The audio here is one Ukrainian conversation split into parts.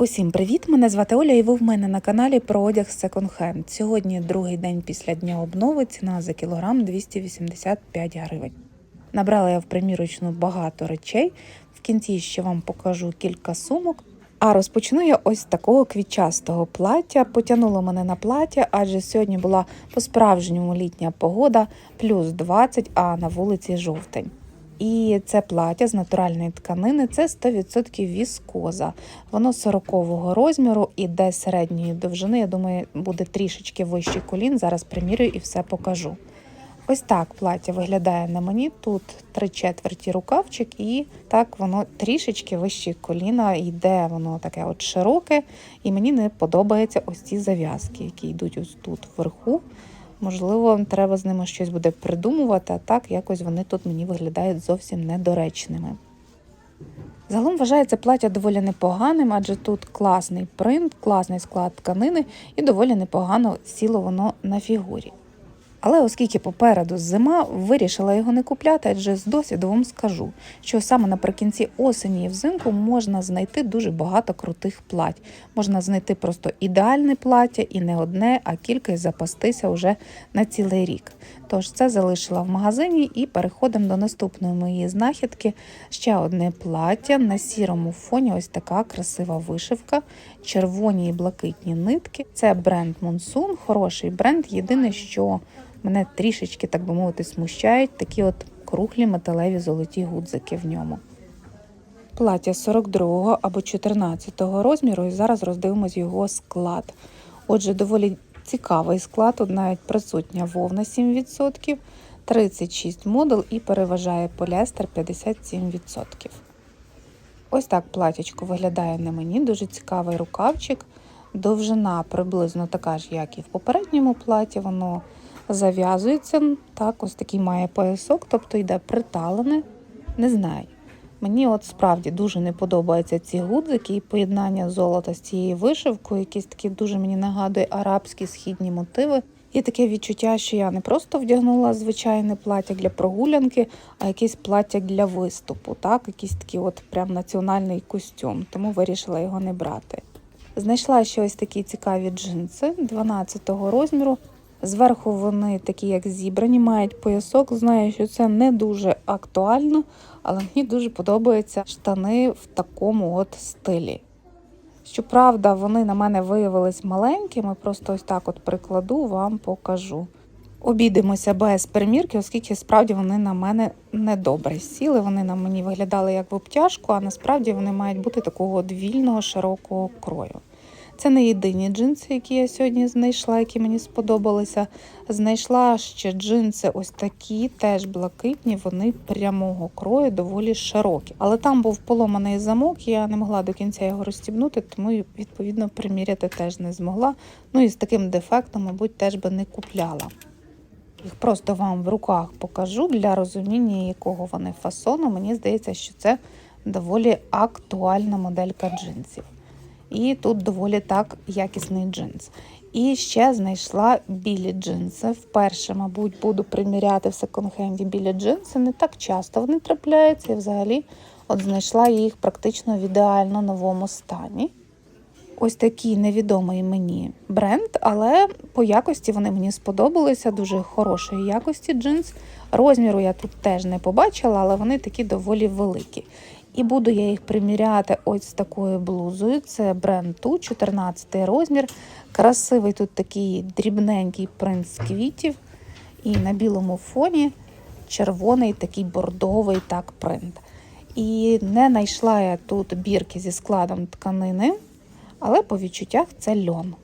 Усім привіт! Мене звати Оля, і ви в мене на каналі про одяг Hand. Сьогодні другий день після дня обнови. Ціна за кілограм 285 гривень. Набрала я в примірочну багато речей. В кінці ще вам покажу кілька сумок. А розпочну я ось такого квітчастого плаття. Потягнуло мене на плаття, адже сьогодні була по-справжньому літня погода, плюс 20, а на вулиці жовтень. І це плаття з натуральної тканини, це 100% віскоза. Воно 40-го розміру, іде середньої довжини. Я думаю, буде трішечки вищий колін. Зараз примірюю і все покажу. Ось так плаття виглядає на мені. Тут три четверті рукавчик, і так воно трішечки вище коліна, йде воно таке от широке, і мені не подобаються ось ці зав'язки, які йдуть ось тут вверху. Можливо, треба з ними щось буде придумувати, а так якось вони тут мені виглядають зовсім недоречними. Загалом вважається плаття доволі непоганим, адже тут класний принт, класний склад тканини і доволі непогано сіло воно на фігурі. Але оскільки попереду зима, вирішила його не купляти, адже з досвіду вам скажу, що саме наприкінці осені і взимку можна знайти дуже багато крутих плать. Можна знайти просто ідеальне плаття і не одне, а кілька і запастися вже на цілий рік. Тож це залишила в магазині і переходимо до наступної моєї знахідки. Ще одне плаття на сірому фоні. Ось така красива вишивка, червоні і блакитні нитки. Це бренд Monsoon, хороший бренд. Єдине, що мене трішечки, так би мовити, смущають такі от круглі металеві золоті гудзики в ньому. Плаття 42 або 14 розміру, і зараз роздивимось його склад. Отже, доволі цікавий склад, тут навіть присутня вовна 7%, 36 модул і переважає поліестер 57%. Ось так платячко виглядає на мені, дуже цікавий рукавчик. Довжина приблизно така ж, як і в попередньому платі, воно зав'язується. Так, ось такий має поясок, тобто йде приталене. Не знаю. Мені от справді дуже не подобаються ці гудзики і поєднання золота з цією вишивкою, якісь такі дуже мені нагадує арабські східні мотиви. І таке відчуття, що я не просто вдягнула звичайне плаття для прогулянки, а якесь плаття для виступу, так, якийсь такий от прям національний костюм, тому вирішила його не брати. Знайшла ще ось такі цікаві джинси 12-го розміру. Зверху вони такі, як зібрані, мають поясок. Знаю, що це не дуже актуально, але мені дуже подобаються штани в такому от стилі. Щоправда, вони на мене виявились маленькими, просто ось так от прикладу, вам покажу. Обійдемося без примірки, оскільки справді вони на мене недобре сіли. Вони на мені виглядали як в обтяжку, а насправді вони мають бути такого вільного широкого крою. Це не єдині джинси, які я сьогодні знайшла, які мені сподобалися. Знайшла ще джинси ось такі, теж блакитні, вони прямого крою, доволі широкі. Але там був поломаний замок, я не могла до кінця його розстібнути, тому відповідно приміряти теж не змогла. Ну і з таким дефектом, мабуть, теж би не купляла. Їх просто вам в руках покажу для розуміння, якого вони фасону. Мені здається, що це доволі актуальна моделька джинсів. І тут доволі так якісний джинс. І ще знайшла білі джинси. Вперше, мабуть, буду приміряти в секонд-хенді білі джинси. Не так часто вони трапляються. І взагалі от знайшла їх практично в ідеально новому стані. Ось такий невідомий мені бренд, але по якості вони мені сподобалися. Дуже хорошої якості джинс. Розміру я тут теж не побачила, але вони такі доволі великі. І буду я їх приміряти ось з такою блузою. Це бренд Ту, 14 розмір. Красивий тут такий дрібненький принт з квітів. І на білому фоні червоний такий бордовий так принт. І не знайшла я тут бірки зі складом тканини, але по відчуттях це льон.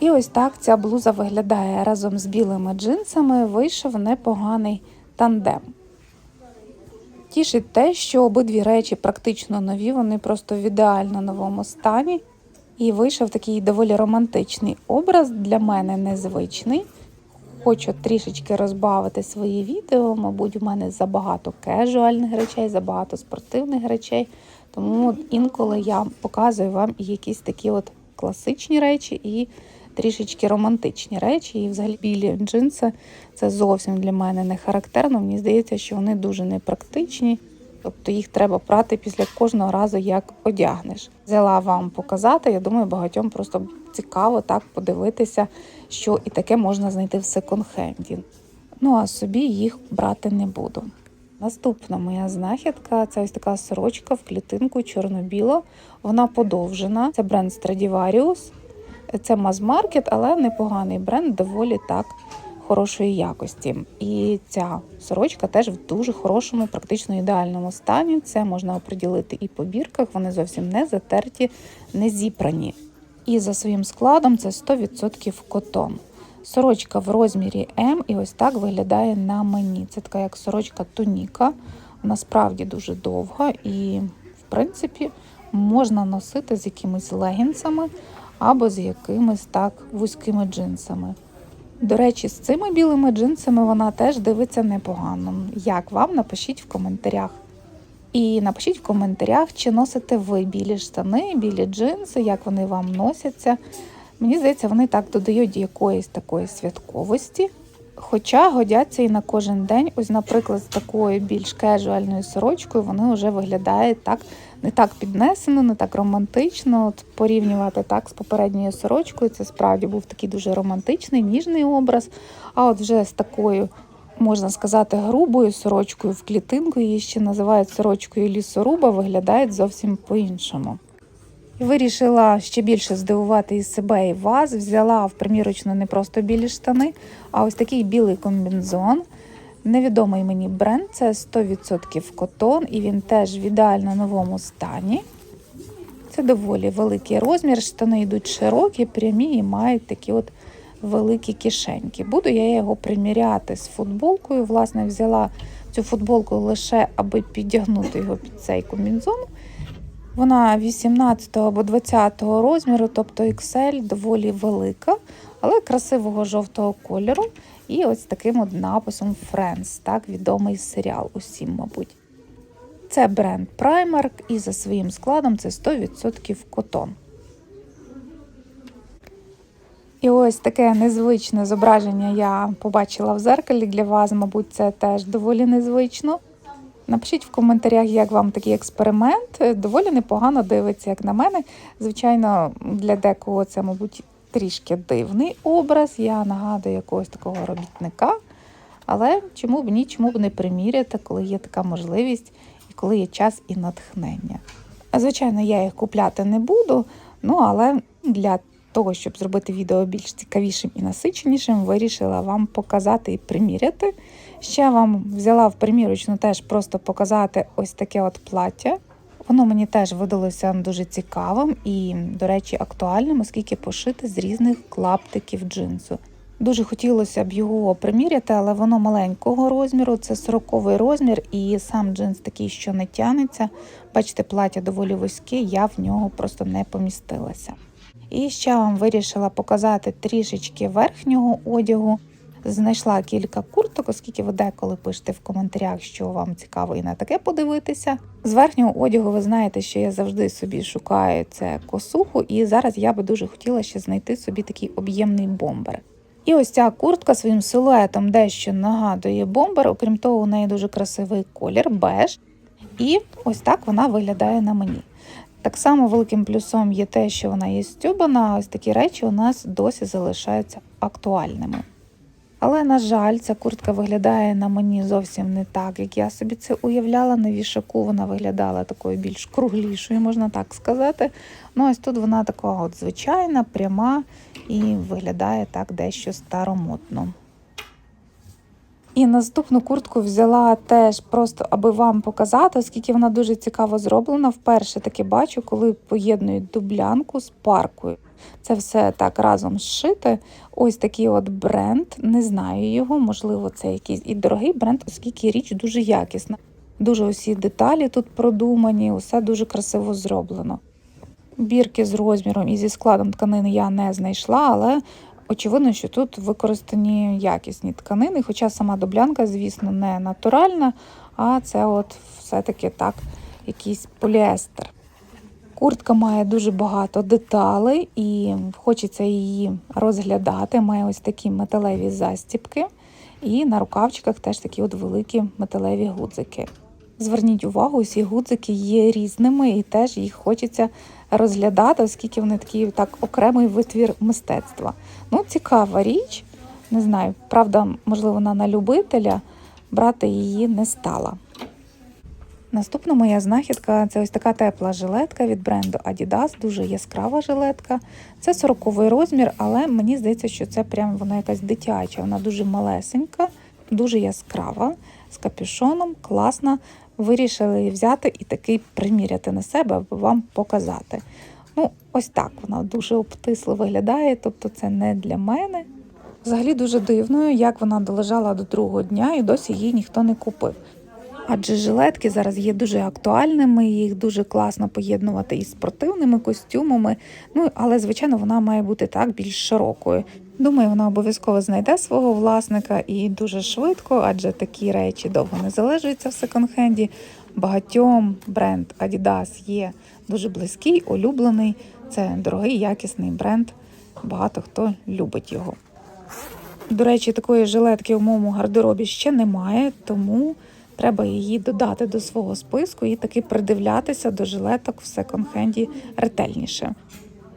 І ось так ця блуза виглядає разом з білими джинсами. Вийшов непоганий тандем. Тішить те, що обидві речі практично нові, вони просто в ідеально новому стані. І вийшов такий доволі романтичний образ, для мене незвичний. Хочу трішечки розбавити свої відео. Мабуть, у мене забагато кежуальних речей, забагато спортивних речей. Тому інколи я показую вам якісь такі от класичні речі, і трішечки романтичні речі. І взагалі білі джинси це зовсім для мене не характерно. Мені здається, що вони дуже непрактичні. Тобто їх треба прати після кожного разу, як одягнеш. Взяла вам показати. Я думаю, багатьом просто цікаво так подивитися, що і таке можна знайти в секонд-хенді. Ну а собі їх брати не буду. Наступна моя знахідка це ось така сорочка в клітинку чорно-біло. Вона подовжена. Це бренд Stradivarius. Це маз-маркет, але непоганий бренд, доволі так хорошої якості. І ця сорочка теж в дуже хорошому, практично ідеальному стані. Це можна оприділити і по бірках, вони зовсім не затерті, не зіпрані. І за своїм складом це 100% котон. Сорочка в розмірі М і ось так виглядає на мені. Це така як сорочка туніка. Вона справді дуже довга і, в принципі, можна носити з якимись легінсами або з якимись так вузькими джинсами. До речі, з цими білими джинсами вона теж дивиться непогано. Як вам? Напишіть в коментарях. І напишіть в коментарях, чи носите ви білі штани, білі джинси, як вони вам носяться. Мені здається, вони так додають якоїсь такої святковості. Хоча годяться і на кожен день, ось, наприклад, з такою більш кежуальною сорочкою вони вже виглядають так не так піднесено, не так романтично. От порівнювати так з попередньою сорочкою. Це справді був такий дуже романтичний, ніжний образ. А от вже з такою, можна сказати, грубою сорочкою в клітинку, її ще називають сорочкою лісоруба, виглядають зовсім по-іншому. Вирішила ще більше здивувати і себе, і вас. Взяла в примірочну не просто білі штани, а ось такий білий комбінзон. Невідомий мені бренд, це 100% котон, і він теж в ідеально новому стані. Це доволі великий розмір. Штани йдуть широкі, прямі і мають такі от великі кишеньки. Буду я його приміряти з футболкою. Власне, взяла цю футболку лише аби підтягнути його під цей комбінзон. Вона 18 або 20 розміру, тобто XL, доволі велика, але красивого жовтого кольору. І ось таким от написом Friends, так відомий серіал усім, мабуть. Це бренд Primark і за своїм складом це 100% котон. І ось таке незвичне зображення я побачила в зеркалі для вас, мабуть, це теж доволі незвично. Напишіть в коментарях, як вам такий експеримент. Доволі непогано дивиться, як на мене. Звичайно, для декого це, мабуть, трішки дивний образ. Я нагадую якогось такого робітника. Але чому б ні, чому б не приміряти, коли є така можливість і коли є час і натхнення. Звичайно, я їх купляти не буду, ну але для того, щоб зробити відео більш цікавішим і насиченішим, вирішила вам показати і приміряти. Ще вам взяла в примірочну теж просто показати ось таке от плаття. Воно мені теж видалося дуже цікавим і, до речі, актуальним, оскільки пошите з різних клаптиків джинсу. Дуже хотілося б його приміряти, але воно маленького розміру, це 40 розмір, і сам джинс такий, що не тянеться. Бачите, плаття доволі вузьке, я в нього просто не помістилася. І ще вам вирішила показати трішечки верхнього одягу. Знайшла кілька курток, оскільки ви деколи пишете в коментарях, що вам цікаво і на таке подивитися. З верхнього одягу ви знаєте, що я завжди собі шукаю це косуху, і зараз я би дуже хотіла ще знайти собі такий об'ємний бомбер. І ось ця куртка своїм силуетом дещо нагадує бомбер, окрім того, у неї дуже красивий колір, беж. І ось так вона виглядає на мені. Так само великим плюсом є те, що вона є стюбана, ось такі речі у нас досі залишаються актуальними. Але, на жаль, ця куртка виглядає на мені зовсім не так, як я собі це уявляла. На вішаку вона виглядала такою більш круглішою, можна так сказати. Ну, ось тут вона така от звичайна, пряма і виглядає так дещо старомодно. І наступну куртку взяла теж просто, аби вам показати, оскільки вона дуже цікаво зроблена. Вперше таки бачу, коли поєднують дублянку з паркою. Це все так разом зшите. Ось такий от бренд. Не знаю його, можливо, це якийсь і дорогий бренд, оскільки річ дуже якісна. Дуже усі деталі тут продумані, усе дуже красиво зроблено. Бірки з розміром і зі складом тканини я не знайшла, але очевидно, що тут використані якісні тканини, хоча сама дублянка, звісно, не натуральна, а це от все-таки так, якийсь поліестер. Куртка має дуже багато деталей і хочеться її розглядати. Має ось такі металеві застіпки, і на рукавчиках теж такі от великі металеві гудзики. Зверніть увагу, усі гудзики є різними і теж їх хочеться розглядати, оскільки вони такі так окремий витвір мистецтва. Ну, цікава річ. Не знаю, правда, можливо, вона на любителя, брати її не стала. Наступна моя знахідка це ось така тепла жилетка від бренду Adidas, дуже яскрава жилетка. Це 40 розмір, але мені здається, що це прям вона якась дитяча, вона дуже малесенька, дуже яскрава, з капюшоном, класна. Вирішили її взяти і такий приміряти на себе, аби вам показати. Ну, ось так вона дуже обтисло виглядає, тобто це не для мене. Взагалі дуже дивною, як вона долежала до другого дня і досі її ніхто не купив. Адже жилетки зараз є дуже актуальними, їх дуже класно поєднувати із спортивними костюмами. Ну але звичайно вона має бути так більш широкою. Думаю, вона обов'язково знайде свого власника і дуже швидко, адже такі речі довго не залежуються в секонд-хенді. Багатьом бренд Adidas є дуже близький, улюблений. Це дорогий, якісний бренд. Багато хто любить його. До речі, такої жилетки в моєму гардеробі ще немає, тому треба її додати до свого списку і таки придивлятися до жилеток в секонд-хенді ретельніше.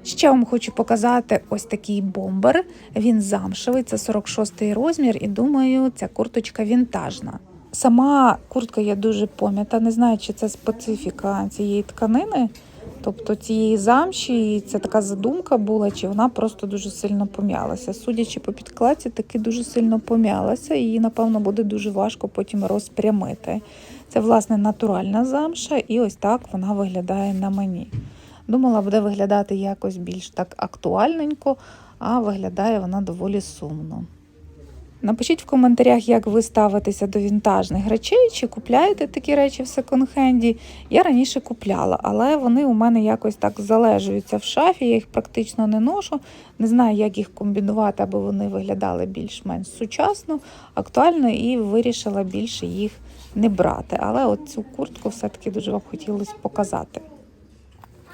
Ще вам хочу показати ось такий бомбер. Він замшевий, це 46 розмір, і думаю, ця курточка вінтажна. Сама куртка є дуже пом'ята, не знаю, чи це специфіка цієї тканини, тобто цієї замші, це така задумка була, чи вона просто дуже сильно пом'ялася. Судячи по підкладці, таки дуже сильно пом'ялася, і її, напевно, буде дуже важко потім розпрямити. Це, власне, натуральна замша, і ось так вона виглядає на мені. Думала, буде виглядати якось більш так актуальненько, а виглядає вона доволі сумно. Напишіть в коментарях, як ви ставитеся до вінтажних речей, чи купляєте такі речі в секонд-хенді. Я раніше купляла, але вони у мене якось так залежуються в шафі, я їх практично не ношу. Не знаю, як їх комбінувати, аби вони виглядали більш-менш сучасно, актуально, і вирішила більше їх не брати. Але от цю куртку все-таки дуже вам хотілося показати.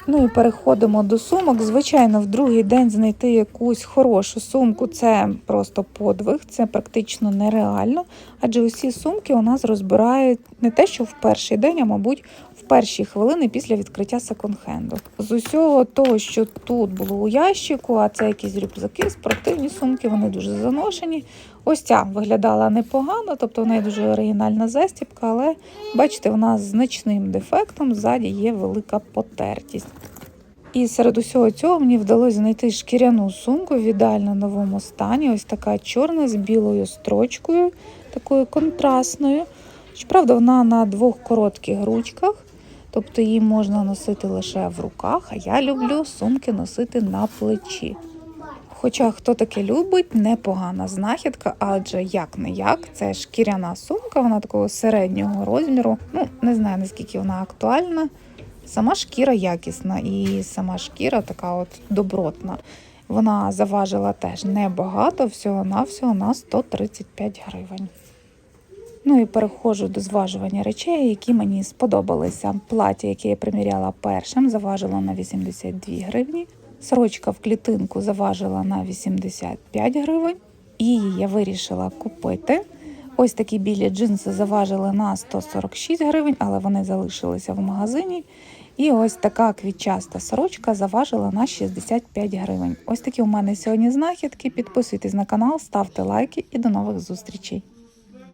Ну і переходимо до сумок. Звичайно, в другий день знайти якусь хорошу сумку це просто подвиг, це практично нереально. Адже усі сумки у нас розбирають не те, що в перший день, а мабуть, перші хвилини після відкриття секонд-хенду. З усього того, що тут було у ящику, а це якісь рюкзаки, спортивні сумки, вони дуже заношені. Ось ця виглядала непогано, тобто в неї дуже оригінальна застібка, але бачите, вона з значним дефектом, ззаді є велика потертість. І серед усього цього мені вдалося знайти шкіряну сумку в ідеально новому стані. Ось така чорна з білою строчкою, такою контрастною. Щоправда, вона на двох коротких ручках, тобто її можна носити лише в руках, а я люблю сумки носити на плечі. Хоча хто таке любить, непогана знахідка, адже як не як, це шкіряна сумка, вона такого середнього розміру. Ну, не знаю наскільки вона актуальна. Сама шкіра якісна і сама шкіра така от добротна. Вона заважила теж небагато, всього-навсього на 135 гривень. Ну і переходжу до зважування речей, які мені сподобалися. Плаття, яке я приміряла першим, заважило на 82 гривні. Сорочка в клітинку заважила на 85 гривень. І її я вирішила купити. Ось такі білі джинси заважили на 146 гривень, але вони залишилися в магазині. І ось така квітчаста сорочка заважила на 65 гривень. Ось такі у мене сьогодні знахідки. Підписуйтесь на канал, ставте лайки і до нових зустрічей.